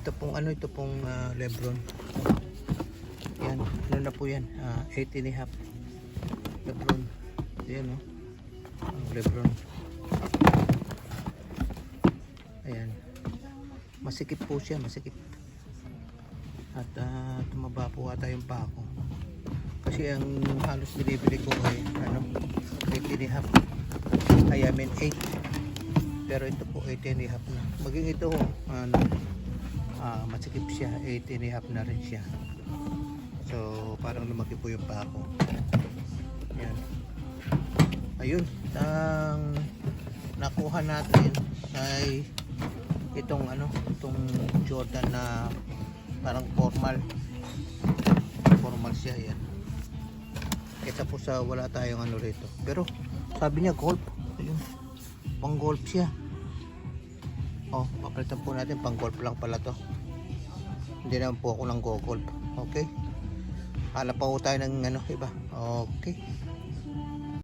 ito pong ano ito pong ah, Lebron. Yan ano na po yan? Ah, 8 and half. Lebron. Yan o ang Lebron. Ayan. Masikip po siya masikip. At ah, tumaba po ata yung pako kasi ang halos binibili ko ay ano 8 and half. Ay I mean 8 pero ito po 8 and half na. Maging ito ano ah, masikip siya. 8 and a half na rin siya. So parang lumaki po yung pako yan. Ayun. Ang nakuha natin ay itong ano itong Jordan na parang formal. Formal siya yan. Kaysa po sa wala tayong ano rito. Pero sabi niya golf. Ayun. Pang golf siya oh papalitan po natin pang golf lang pala to. Hindi naman po ako ng go golf okay. Hanap pa po tayo ng ano iba. Okay